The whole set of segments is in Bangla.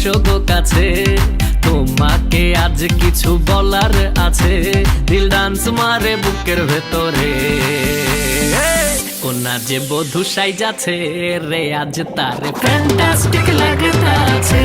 এসো গো কাছে। তোমাকে আজ কিছু বলার আছে। দিল ডান্স মারে বুকের ভেতরে। কোনা যে বধু সাই যাচ্ছে রে আজ তার ফ্যান্টাস্টিক লাগতাছে।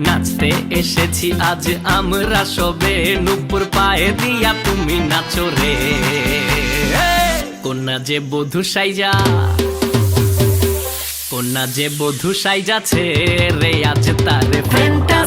নাচতে এসেছি, আজ আমরা সবে নুপুর পায়ে দিয়া তুমি নাচো রে। কন্যা যে বধু সাইজা, কন্যা যে বধু সাইজাছে রে, আজ তার ফ্যান্টাস্টিক